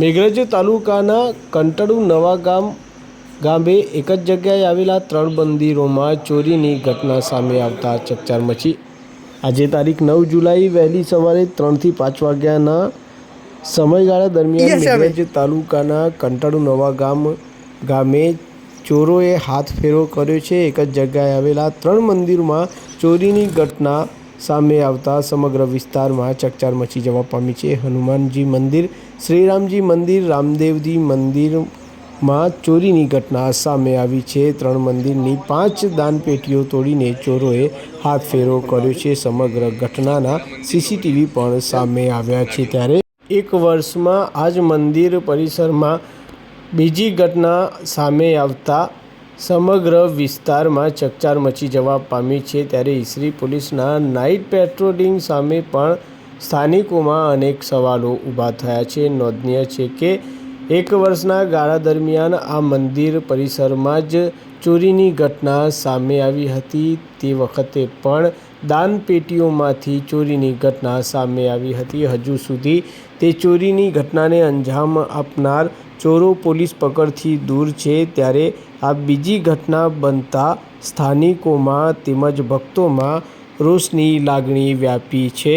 મેઘરજ તાલુકાના કંટડુ નવા ગામ ગામે એક જ જગ્યાએ આવેલા ત્રણ મંદિરોમાં ચોરીની ઘટના સામે આવતા ચકચાર મચી. આજે તારીખ નવ જુલાઈ વહેલી સવારે ત્રણથી પાંચ વાગ્યાના સમયગાળા દરમિયાન મેઘરજ તાલુકાના કંટાળુ નવા ગામ ગામે ચોરોએ હાથ ફેરો કર્યો છે. એક જ જગ્યાએ આવેલા ત્રણ મંદિરમાં ચોરીની ઘટના સામે આવતા સમગ્ર વિસ્તારમાં ચકચાર મચી જવા પામી છે. હનુમાનજી મંદિર, શ્રીરામજી મંદિર, રામદેવજી મંદિરમાં ચોરીની ઘટના સામે આવી છે. ત્રણ મંદિરની પાંચ દાનપેટીઓ તોડીને ચોરોએ હાથ ફેરો કર્યો છે. સમગ્ર ઘટનાના સીસીટીવી પણ સામે આવ્યા છે. ત્યારે એક વર્ષમાં આ જ મંદિર પરિસરમાં બીજી ઘટના સામે આવતા સમગ્ર વિસ્તારમાં ચકચાર મચી જવા પામી છે ત્યારે ઈસરી પોલીસના નાઇટ પેટ્રોલિંગ સામે પણ સ્થાનિકોમાં અનેક સવાલો ઊભા થયા છે. નોંધનીય છે કે એક વર્ષના ગાળા દરમિયાન આ મંદિર પરિસરમાં જ ચોરીની ઘટના સામે આવી હતી. તે વખતે પણ દાનપેટીઓમાંથી ચોરીની ઘટના સામે આવી હતી. હજુ સુધી તે ચોરીની ઘટનાને અંજામ આપનાર ચોરો પોલીસ પકડથી દૂર છે ત્યારે આ બીજી ઘટના બનતા સ્થાનિકોમાં તેમજ ભક્તોમાં રોષની લાગણી વ્યાપી છે.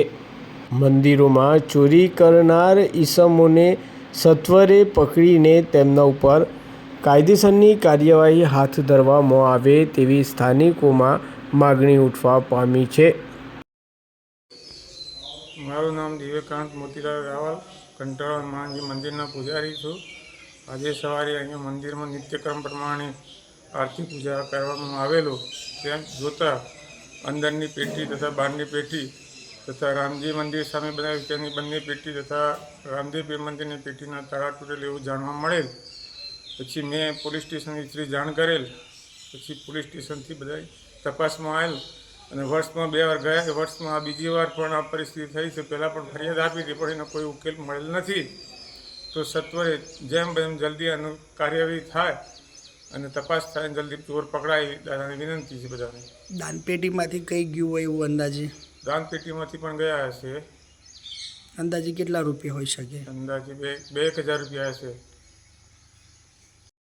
મંદિરોમાં ચોરી કરનાર ઈસમોને સત્વરે પકડીને તેમના ઉપર કાયદેસરની કાર્યવાહી હાથ ધરવામાં આવે તેવી સ્થાનિકોમાં માગણી ઉઠવા પામી છે. મારું નામ દિવ્યકાંત મોતીલાલ રાવલ, કંટાળા હનુમાનજી મંદિરના પૂજારી છું. આજે સવારે અહીંયા મંદિરમાં નિત્યક્રમ પ્રમાણે આરતી પૂજા કરવામાં આવેલો. તેમ જોતાં અંદરની પેટી તથા બહારની પેટી તથા રામજી મંદિર સામે બનાવી તેની બંને પેટી તથા રામદેવ મંદિરની પેટીના તાળા તૂટેલ એવું જાણવા મળેલ. પછી મેં પોલીસ સ્ટેશન સ્ત્રી જાણ કરેલ. પછી પોલીસ સ્ટેશનથી બધા તપાસમાં આવેલ અને વર્ષમાં બે વાર ગયા. વર્ષમાં બીજી વાર પણ આ પરિસ્થિતિ થઈ છે. પહેલાં પણ ફરિયાદ આપી હતી, પણ એનો કોઈ ઉકેલ મળેલ નથી. તો સત્વરે જેમ બેમ જલ્દી આનું કાર્યવાહી થાય અને તપાસ થાય જલ્દી ચોર પકડાય દાદાની વિનંતી છે બધાને. દાનપેટીમાંથી કઈ ગયું હોય એવું અંદાજે? દાનપેટીમાંથી પણ ગયા હશે. અંદાજે કેટલા રૂપિયા હોઈ શકે? અંદાજે બે બે એક હજાર રૂપિયા હશે.